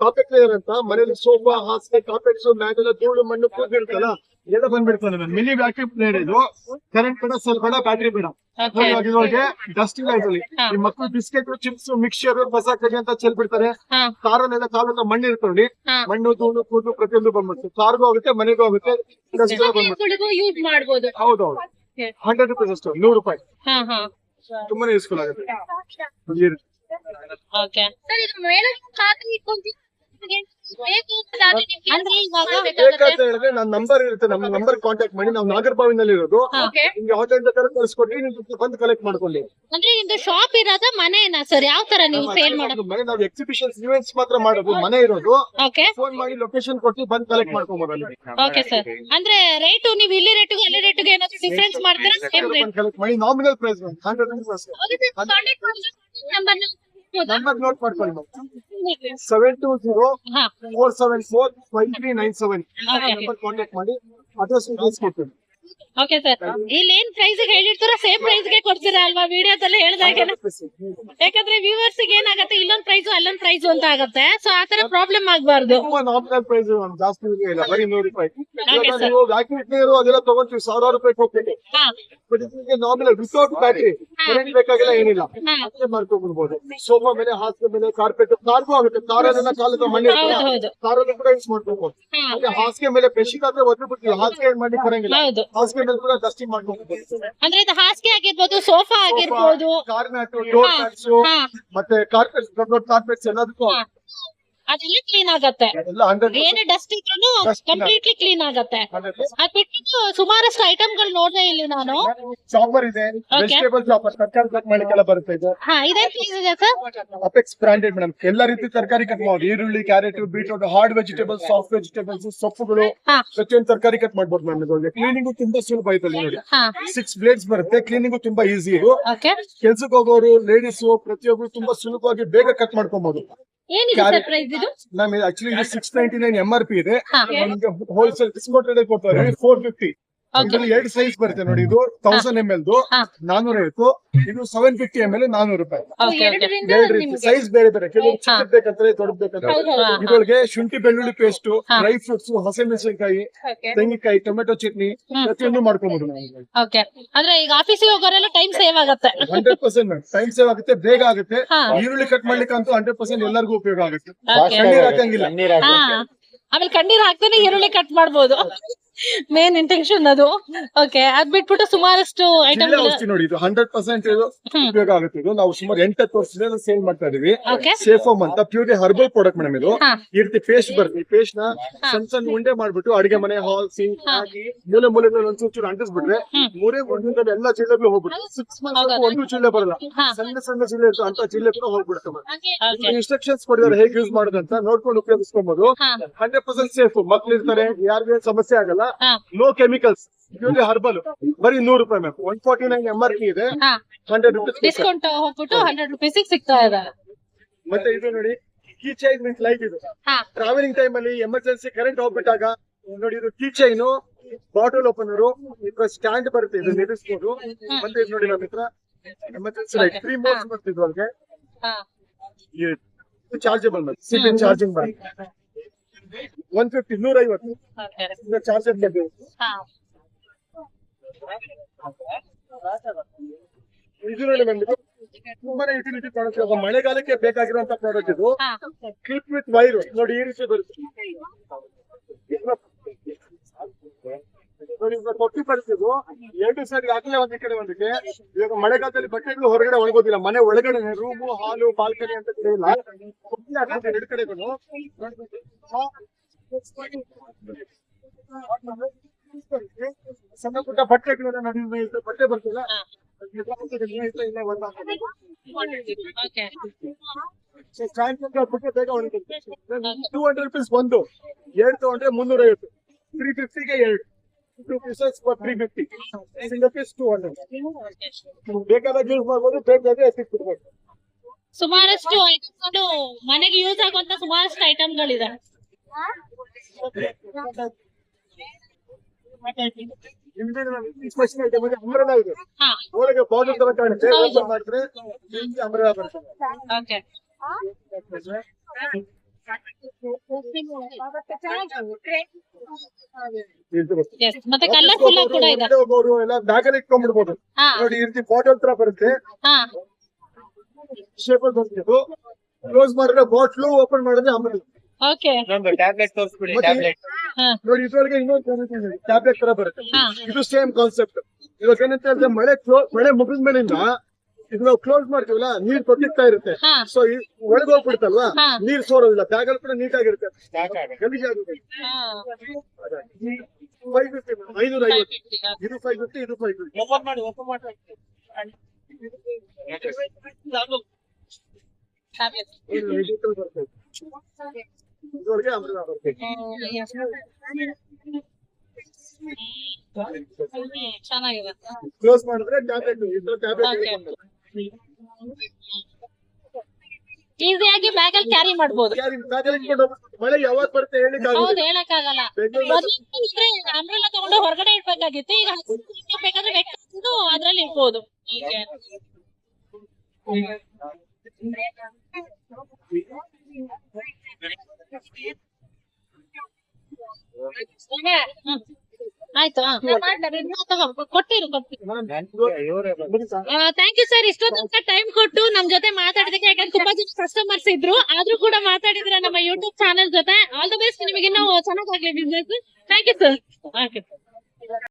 Carpet cleaner ಅಂತ ಮನೇಲಿ sofa ಹಾಸಿಗೆ ಕಾರ್ಪೆಟ್ಸ್ ಮ್ಯಾಟ್ ಎಲ್ಲ ಧೂಳು ಮಣ್ಣು ಕೂದಿರ್ತಲ್ಲ ಎಲ್ಲ ಬಂದ್ಬಿಡ್ತದೆ ನಾನು ಮಿನಿ ಬ್ಯಾಟ್ರಿ ಇದು ಕರೆಂಟ್ ಬೇಡ ಸ್ವಲ್ಪ ಬೇಡ ಬ್ಯಾಟ್ರಿ ಬೇಡ. ಇದ್ರೊಳಗೆ ಡಸ್ಟ್ ಇಲ್ಲ ಇದ್ರಲ್ಲಿ. ಹಾ. ಈ ಮಕ್ಕಳು ಬಿಸ್ಕೆಟ್ ಚಿಪ್ಸ್ ಮಿಕ್ಸ್ಚರ್ ಮಸಾಕಗೆ ಅಂತ ಚೆಲ್ಬಿಡ್ತಾರೆ. ಹಾ. ಕಾರಲ್ಲೆಲ್ಲ ಕಾಲೆಲ್ಲ ಮಣ್ಣು ಇರುತ್ತೆ ನೋಡಿ. ಮಣ್ಣು ಧೂಳು ಕೂದಲು ಪ್ರತಿಯೊಂದು ಬಂದ್ಬಿಡುತ್ತೆ. ಕಾರ್ಗೂ ಆಗುತ್ತೆ ಮನೆಗೂ ಆಗುತ್ತೆ ಡಸ್ಟ್ ಹೌದೌದು. ಹಂಡ್ರೆಡ್ ರುಪೀಸ್ ಅಷ್ಟು ನೂರು ರೂಪಾಯಿ. ತುಂಬಾನೇ ಯೂಸ್ಫುಲ್ ಆಗುತ್ತೆ. ಓಕೆ ಸರ್ ಇದು ಮೇಡಮ್ ಖಾತ್ರಿ ಇಟ್ಕೊಂಡ್ರಿ ಬೇಕು ಅಂತಾದ್ರೆ ನಿಮ್ಗೆ ಅಂದ್ರೆ ಇವಾಗ ಬೇಕಂತ ಹೇಳಿದ್ರೆ ನನ್ನ ನಂಬರ್ ಇರುತ್ತೆ ನಮ್ಮ ನಂಬರ್ ಕಾಂಟ್ಯಾಕ್ಟ್ ಮಾಡಿ ನಾವು ನಾಗರಬಾವಿನಲ್ಲಿ ಇರೋದು. ಓಕೆ ನಿಮ್ಗೆ ಕರೆ ಕಳಿಸ್ಕೊಟ್ಟು ನೀವು ಬಂದು ಕಲೆಕ್ಟ್ ಮಾಡ್ಕೊಳ್ಳಿ. ಅಂದ್ರೆ ನಿಮ್ದು ಶಾಪ್ ಇರೋದ ಮನೆನಾ ಸರ್ ಯಾವ ತರ ನೀವು ಸೇಲ್ ಮಾಡೋದು? ಮನೆ ನಾವು ಎಕ್ಸಿಬಿಷನ್ಸ್ ಇವೆಂಟ್ಸ್ ಮಾತ್ರ ಮಾಡೋದು ಮನೆ ಇರೋದು. ಓಕೆ ಫೋನ್ ಮಾಡಿ ಲೊಕೇಶನ್ ಕೊಟ್ಟು ಬಂದು ಕಲೆಕ್ಟ್ ಮಾಡ್ಕೊಬೋದು ಅಲ್ಲಿ. ಓಕೆ ಸರ್ ಅಂದ್ರೆ ರೇಟು ನೀವು ಇಲ್ಲಿ ರೇಟಿಗೂ ಅಲ್ಲಿ ರೇಟಿಗೆ ಏನಾದ್ರು ಡಿಫ್ರೆನ್ಸ್ ಮಾಡ್ತೀರಾ? ಸೇಮ್ ರೇಟ್ ಕಲೆಕ್ಟ್ ಮಾಡಿ ನಾಮಿನಲ್ ಪ್ರೈಸ್ ಹಂಡ್ರೆಡ್ ರುಪೀಸ್ ಅಷ್ಟೇ. ಕಾಂಟ್ಯಾಕ್ಟ್ ನಂಬರ್ ನಂಬರ್ ನೋಟ್ ಮಾಡ್ಕೊಳ್ಳಿ seven two zero four seven four five three nine seven number contact ಮಾಡಿ. ಅಡ್ರೆಸ್ ಕೊಡ್ತೀನಿ ಓಕೆ ಸರ್ ಇಲ್ಲಿ ಏನ್ ಪ್ರೈಸ್ ಹೇಳಿರ್ತಾರೋ ಸೇಮ್ ಪ್ರೈಸ್ಗೆ ಕೊಡ್ತೀರಾ ಅಲ್ವಾ ವಿಡಿಯೋದಲ್ಲಿ ಹೇಳಿದಾಗ ಯಾಕಂದ್ರೆ ವ್ಯೂವರ್ಸ್ಗೆ ಏನಾಗುತ್ತೆ ಇಲ್ಲೊಂದ್ ಪ್ರೈಸ್ ಅಲ್ಲೊಂದ್ ಪ್ರೈಸ್ ಅಂತ ಆಗತ್ತೆ. ಸೊ ಆತರ ಪ್ರಾಬ್ಲಮ್ ಆಗ್ಬಾರ್ದು. ನಾಮಿನಲ್ ಪ್ರೈಸ್ ಜಾಸ್ತಿ ಇಲ್ಲ ಬರೀ ನೂರು ರೂಪಾಯಿ. ನೀವು ವ್ಯಾಕ್ಯೂಮ್ ಕ್ಲೀನರ್ ಅದೆಲ್ಲ ತಗೊಂತೀವಿ ಸಾವಿರಾರು ರೂಪಾಯಿ ಹಾ. ಬಟ್ ಇದಕ್ಕೆ ನಾಮಿನಲ್ ವಿತೌಟ್ ಬ್ಯಾಟ್ರಿ ಕರೆಂಟ್ ಬೇಕಾಗಿಲ್ಲ ಏನಿಲ್ಲ. ಮಾಡ್ಕೊಂಡ್ಬಿಡ್ಬೋದು. ಸೋಫಾ ಮೇಲೆ ಹಾಸಿಗೆ ಮೇಲೆ ಕಾರ್ಪೆಟ್ ಕಾರ್ಗೂ ಆಗುತ್ತೆ. ಕಾರಲ್ಲೆಲ್ಲ ಕಾಲದ ಮಣ್ಣು ಹೌದು ಹೌದು. ಕಾರಲ್ಲಿ ಕೂಡ ಯೂಸ್ ಮಾಡ್ಕೋಬಹುದು ಹಾ. ಮತ್ತೆ ಹಾಸಿಗೆ ಮೇಲೆ ಬೆಡ್ಶೀಟ್ ಆದ್ರೆ ಒದ್ದು ಬಿಡ್ತೀವಿ ಹಾಸಿಗೆ ಮಾಡಿ ಮಾಡ್ಲಿಕ್ಕೆ ಹಾಸಿಗೆ ಕೂಡ ಡಸ್ಟಿಂಗ್ ಮಾಡ್ಕೊಂಡು ಅಂದ್ರೆ ಇದು ಹಾಸಿಗೆ ಆಗಿರ್ಬೋದು ಸೋಫಾ ಆಗಿರ್ಬೋದು ಕಾರ್ ಮ್ಯಾಟ್ ಡೋರ್ ಹಾ. ಮತ್ತೆ ಕಾರ್ಪೆಟ್ಸ್ ದೊಡ್ಡ ದೊಡ್ಡ ಕಾರ್ಪೆಟ್ಸ್ ಎಲ್ಲದಕ್ಕೂ. ಅದೆಲ್ಲ ಕ್ಲೀನ್ ಆಗತ್ತೆ. ಏನೇ ಡಸ್ಟ್ ಇದ್ರು ಕಂಪ್ಲೀಟ್ಲಿ ಕ್ಲೀನ್ ಆಗತ್ತೆ. ಅದ್ ಬಿಟ್ಟು ಸುಮಾರಷ್ಟು ಐಟಮ್ಗಳು ನೋಡ್ದೆ ಇಲ್ಲಿ ನಾನು. ಚಾಪರ್ ಇದೆ. ವೆಜಿಟೇಬಲ್ ಚಾಪರ್ ತರಕಾರಿ ಕಟ್ ಮಾಡ್ಲಿಕ್ಕೆಲ್ಲ ಬರುತ್ತೆ ಇದು. ಹಾ ಇದೇನ್ ಪ್ರೈಸ್ ಇದೆ ಸರ್ ಅಪೆಕ್ಸ್ ಬ್ರಾಂಡೆಡ್ ಮೇಡಮ್ ಎಲ್ಲಾ ರೀತಿ ತರಕಾರಿ ಕಟ್ ಮಾಡಿ ಈರುಳ್ಳಿ carrot beetroot hard vegetables soft vegetables ಸೊಪ್ಪುಗಳು ಪ್ರತಿಯೊಂದು ತರಕಾರಿ ಕಟ್ ಮಾಡ್ಬೋದು ಮ್ಯಾಮ್ ಇದೊಂದು ಕ್ಲೀನಿಂಗು ತುಂಬಾ ಸುಲಭ ಆಯ್ತು ನೋಡಿ. ಸಿಕ್ಸ್ ಬ್ಲೇಡ್ಸ್ ಬರುತ್ತೆ. ಕ್ಲೀನಿಂಗು ತುಂಬಾ ಈಸಿ ಕೆಲ್ಸಕ್ಕೆ ಹೋಗೋರು ಲೇಡೀಸ್ ಪ್ರತಿಯೊಬ್ಬರು ತುಂಬಾ ಸುಲಭವಾಗಿ ಬೇಗ ಕಟ್ ಮಾಡ್ಕೊಬಹುದು ಏನಿದೆ ಸರ್ Carrot. ಪ್ರೈಸ್ ಇದು? ಮ್ಯಾಮ್ ಇದು ಆಕ್ಚುಲಿ ಇದು six ninety nine M R P ಇದೆ ಹೋಲ್ಸೇಲ್ ಡಿಸ್ಕೌಂಟ್ ರೇಟ್ ಕೊಡ್ತಾರೆ. ಫೋರ್ ಫಿಫ್ಟಿ ಇದ್ರಲ್ಲಿ ಎರಡು ಸೈಜ್ ಬರುತ್ತೆ ನೋಡಿ. ಇದು ತೌಸಂಡ್ ಎಂ ಎಲ್. ನಾನೂರ ಐವತ್ತು ಇದು ಸೆವೆನ್ ಫಿಫ್ಟಿ ಎಂ ಎಲ್ ನಾನೂರು ರೂಪಾಯಿ. ಎರಡು ಸೈಜ್ ಬೇರೆ ಬೇರೆ. ಕೆಲವು ಚಿಕ್ಕದ್ ಬೇಕಂದ್ರೆ ದೊಡ್ಡದ್ ಬೇಕಂದ್ರೆ. ಇದ್ರೊಳಗೆ ಶುಂಠಿ ಬೆಳ್ಳುಳ್ಳಿ ಪೇಸ್ಟ್ ಡ್ರೈ ಫ್ರೂಟ್ಸ್ ಹಸಿಮೆಣಸಿನಕಾಯಿ ಮೆಣಸಿನಕಾಯಿ ತೆಂಗಿನಕಾಯಿ ಟೊಮೆಟೊ ಚಟ್ನಿ. ಪ್ರತಿಯೊಂದು ಮಾಡ್ಕೊಬಹುದು ಓಕೆ ಅಂದ್ರೆ ಈಗ ಆಫೀಸಿಗೆ ಹೋಗೋರೆಲ್ಲ ಟೈಮ್ ಸೇವ್ ಆಗುತ್ತೆ. ಹಂಡ್ರೆಡ್ ಪರ್ಸೆಂಟ್ ಟೈಮ್ ಸೇವ್ ಆಗುತ್ತೆ ಬೇಗ ಆಗುತ್ತೆ. ಈರುಳ್ಳಿ ಕಟ್ ಮಾಡ್ಲಿಕ್ಕೆ ಅಂತೂ ಹಂಡ್ರೆಡ್ ಪರ್ಸೆಂಟ್ ಎಲ್ಲರಿಗೂ ಉಪಯೋಗ ಆಗುತ್ತೆ. ಕಣ್ಣೀರ್ ಹಾಕಂಗಿಲ್ಲ. ಹಾ. ಆಮೇಲೆ ಕಣ್ಣೀರ್ ಹಾಕ್ತಾನೆ ಈರುಳ್ಳಿ ಕಟ್ ಮಾಡ್ಬೋದು. ಮೇನ್ ಇಂಟೆನ್ಷನ್ ಅದು. ಓಕೆ ಅದ್ ಬಿಟ್ಬಿಟ್ಟು ಸುಮಾರಷ್ಟು ಐಟಮ್ ಔಷಧಿ ನೋಡಿ ಇದು ಹಂಡ್ರೆಡ್ ಪರ್ಸೆಂಟ್ ಇದು ಉಪಯೋಗ ಆಗುತ್ತೆ. ಇದು ನಾವು ಸುಮಾರು ಎಂಟತ್ತು ವರ್ಷದಿಂದ ಸೇಲ್ ಮಾಡ್ತಾ ಇದೀವಿ. ಸೇಫ್ ಹೋಮ್ ಅಂತ ಪ್ಯೂರ್ಲಿ ಹರ್ಬಲ್ ಪ್ರಾಡಕ್ಟ್ ಮೇಡಮ್ ಇದು. ಈ ರೀತಿ ಪೇಸ್ಟ್ ಬರ್ತೀವಿ ಪೇಸ್ಟ್ನ ಸಣ್ಣ ಸಣ್ಣ ಉಂಡೆ ಮಾಡ್ಬಿಟ್ಟು ಅಡಿಗೆ ಮನೆ ಹಾಲ್ ಸಿಂಕ್ ಹಾಕಿ ಮೂಲೆ ಮೂಲೆ ಒಂಚೂರು ಚೂರು ಅಂಟಿಸ್ಬಿಟ್ರೆ. ಮೂರೇ ಒಂದಿಂದ ಎಲ್ಲ ಜಿಲ್ಲೆಗಳು ಹೋಗ್ಬಿಡುತ್ತೆ. ಸಿಕ್ಸ್ ಮಂತ್ ಒಂದು ಚಿಲ್ಲೆ ಬರಲ್ಲ. ಸಣ್ಣ ಸಣ್ಣ ಜಿಲ್ಲೆ ಇರ್ತದೆ ಅಂತ ಚಿಲ್ಲೆ ಕೂಡ ಹೋಗ್ಬಿಡುತ್ತೆ ಇನ್ಸ್ಟ್ರಕ್ಷನ್ಸ್ ಕೊಡಿದಾರೆ ಹೇಗೆ ಯೂಸ್ ಮಾಡೋದಂತ ನೋಡ್ಕೊಂಡು ಉಪಯೋಗಿಸ್ಕೊಬಹುದು ಹಂಡ್ರೆಡ್ ಪರ್ಸೆಂಟ್ ಸೇಫ್ ಮಕ್ಳು ಇರ್ತಾರೆ. ಯಾರಿಗೇನು ಸಮಸ್ಯೆ ಆಗಲ್ಲ. ನೋ ಕೆಮಿಕಲ್ಸ್ ಪ್ಯೂರ್ಲಿ ಹರ್ಬಲ್ ಬರೀ ನೂರು ರೂಪಾಯಿ ma'am one forty nine M R P ಇದೆ. ಹಂಡ್ರೆಡ್ ರುಪೀಸ್ ಡಿಸ್ಕೌಂಟ್ ಹೋಗ್ಬಿಟ್ಟು ಹಂಡ್ರೆಡ್ ರುಪೀಸ್ ಸಿಗ್ತಾ ಇದೆ. ಮತ್ತೆ ಇದು ನೋಡಿ ಕೀ ಚೈನ್ ವಿತ್ ಲೈಟ್ ಇದು. ಟ್ರಾವೆಲಿಂಗ್ ಟೈಮ್ ಅಲ್ಲಿ ಎಮರ್ಜೆನ್ಸಿ ಕರೆಂಟ್ ಹೋಗ್ಬಿಟ್ಟಾಗ ನೋಡಿ ಇದು key chain bottle opener stand ಬರುತ್ತೆ ಇದು ನಿಲ್ಲಿಸ್ಬೋದು. ಮತ್ತೆ ಇದು ನೋಡಿ ನಮ್ಮ ಹತ್ರ ಎಮರ್ಜೆನ್ಸಿ ಲೈಟ್ ತ್ರೀ ಮೋಡ್ಸ್ ಹಾ. ಚಾರ್ಜಬಲ್ ಮತ್ತೆ. ಸಿಟಿ ಚಾರ್ಜಿಂಗ್ ಬರುತ್ತೆ. ಒನ್ ಫಿಫ್ಟಿ ನೂರ ಐವತ್ತು ಚಾರ್ಜರ್ ಬಗ್ಗೆ ಹಾ. ಇದು ನೋಡಿ ಮ್ಯಾಮ್ ಇದು ತುಂಬಾನೇ ಯುಟಿಲಿಟಿ ಪ್ರಾಡಕ್ಟ್ ಇವಾಗ ಮಳೆಗಾಲಕ್ಕೆ ಬೇಕಾಗಿರುವಂತ ಪ್ರಾಡಕ್ಟ್ ಇದು. ಕ್ಲಿಪ್ ವಿತ್ ವೈರ್ ನೋಡಿ ಈ ರೀತಿ ಬರುತ್ತೆ ನೋಡಿ ಇವಾಗ ಕೊಟ್ಟಿ ಬರ್ತಿದ್ದು ಎರಡು ಸೈಡ್ ಆಗ್ಲೇ ಒಂದ್ ಕಡೆ ಒಂದಕ್ಕೆ ಇವಾಗ ಮಳೆಗಾಲದಲ್ಲಿ ಬಟ್ಟೆಗಳು ಹೊರಗಡೆ ಒಣಗೋದಿಲ್ಲ. ಮನೆ ಒಳಗಡೆ ರೂಮು ಹಾಲು ಬಾಲ್ಕನಿ ಅಂತ ಕಡೆ ಇಲ್ಲ. ಎರಡು ಕಡೆಗಳು ಸಣ್ಣ ಪುಟ್ಟ ಬಟ್ಟೆಗಳು ನೋಡಿ ಇದು ಬಟ್ಟೆ ಬರ್ತಿಲ್ಲ ಟೂ ಹಂಡ್ರೆಡ್ ರುಪೀಸ್ ಒಂದು ಎರಡು ತಗೊಂಡ್ರೆ ಮುನ್ನೂರ ಐವತ್ತು ತ್ರೀ ಫಿಫ್ಟಿಗೆ ಎರಡು. Two pieces for three fifty single piece two hundred ಬೇಕಾದಾಗ ಯೂಸ್ ಮಾಡ್ಬೋದು ಬೇಕಾದ್ರೆ ಎತ್ತಿಕ್ ಬಿಡ್ಬೋದು ಸುಮಾರಷ್ಟು ಐಟಮ್ಸ್ ಮನೆಗೆ ಯೂಸ್ ಆಗುವಂತ ಸುಮಾರಷ್ಟು ಐಟಮ್ಗಳಿದೆ ಸ್ಪೆಷಲ್ ಐಟಮ್ ಅಂದ್ರೆ ಅಂಬ್ರೆಲಾ ಇದೆ. ಹಾ. ಒಳಗೆ ಬಾಟಲ್ ತರ ಕಾಣುತ್ತೆ. ಹೌದು. ಓಪನ್ ಮಾಡಿದ್ರೆ ಅಂಬ್ರೆಲಾ ಬರ್ತದೆ. Okay Yes. ಮತ್ತೆ ಕಲರ್ಫುಲ್ ಕೂಡ ಇದೆ. ಎಲ್ಲ ಇಟ್ಕೊಂಡ್ಬಿಡ್ಬೋದು. ಹಾ. ನೋಡಿ ಈ ರೀತಿ ಬಾಟಲ್ ತರ ಬರುತ್ತೆ. ಹಾ. ಶೇಪ್ ಅಲ್ಲಿ ಕ್ಲೋಸ್ ಮಾಡಿದ್ರೆ ಬಾಟ್ಲು ಓಪನ್ ಮಾಡಿದ್ರೆ ಆಮೇಲೆ. ಓಕೆ ಇನ್ನೊಂದು ಟ್ಯಾಬ್ಲೆಟ್ ತೋರಿಸ್ಬಿಡಿ ಟ್ಯಾಬ್ಲೆಟ್ ನೋಡಿ ಇದ್ರೊಳಗೆ ಇನ್ನೊಂದು ಟ್ಯಾಬ್ಲೆಟ್ ತರ ಬರುತ್ತೆ. ಇದು ಸೇಮ್ ಕಾನ್ಸೆಪ್ಟ್ ಇವಾಗ ಏನಂತ ಹೇಳಿದ್ರೆ ಮಳೆ ಮಳೆ ಮುಗಿದ ಮೇಲಿಂದ ಇದು ನಾವು ಕ್ಲೋಸ್ ಮಾಡ್ತೀವಲ್ಲ ನೀರ್ ತೊಟ್ಟಿಗ್ತಾ ಇರುತ್ತೆ. ಹಾ. ಸೊ ಒಳಗೆ ಹೋಗ್ಬಿಡ್ತಲ್ವಾ? ಹಾ. ನೀರ್ ಸೋರೋದಿಲ್ಲ ಬ್ಯಾಗ್ ಅಲ್ಲಿ ಕೂಡ ನೀಟ್ ಆಗಿರುತ್ತೆ ಗಲೀಜ್ ಆಗುತ್ತೆ. ಹಾ. ಫೈವ್ ಫಿಫ್ಟಿ ಐನೂರ ಐವತ್ತು. ಇದು ಫೈವ್ ಫಿಫ್ಟಿ ಇದು ಫೈವ್ ಫಿಫ್ಟಿ ಬರುತ್ತೆ. ಕ್ಲೋಸ್ ಮಾಡಿದ್ರೆ ಟ್ಯಾಬ್ಲೆಟ್ ಇದ್ರ ಟ್ಯಾಬ್ಲೆಟ್ ಈಸಿಯಾಗಿ ಬ್ಯಾಗ್ ಅಲ್ಲಿ ಕ್ಯಾರಿ ಮಾಡಬಹುದು ಮಳೆ ಯಾವಾಗ ಬರುತ್ತೆ ಹೌದು ಆಗುತ್ತೆ ಹೇಳಕ್ ಆಗಲ್ಲ ಅಂಬ್ರೆಲ್ಲ ತಗೊಂಡು ಹೊರಗಡೆ ಇಡ್ಬೇಕಾಗಿತ್ತು ಈಗ ಬೇಕಾದ್ರೆ ಅದ್ರಲ್ಲಿ ಇಡ್ಬೋದು. ಹ್ಮ್. ಆಯ್ತು? ಕೊಟ್ಟಿರು ಥ್ಯಾಂಕ್ ಯು ಸರ್ ಇಷ್ಟೊಂದು ತನಕ ಟೈಮ್ ಕೊಟ್ಟು ನಮ್ ಜೊತೆ ಮಾತಾಡಿದಕ್ಕೆ ಯಾಕಂದ್ರೆ ತುಂಬಾ ಜನ ಕಸ್ಟಮರ್ಸ್ ಇದ್ರು. ಆದ್ರೂ ಕೂಡ ಮಾತಾಡಿದ್ರೆ ನಮ್ಮ ಯೂಟ್ಯೂಬ್ ಚಾನೆಲ್ ಜೊತೆ ಆಲ್ ದ ಬೆಸ್ಟ್ ನಿಮಗೆ ಇನ್ನೂ ಚೆನ್ನಾಗಾಗ್ಲಿ business thank you sir okay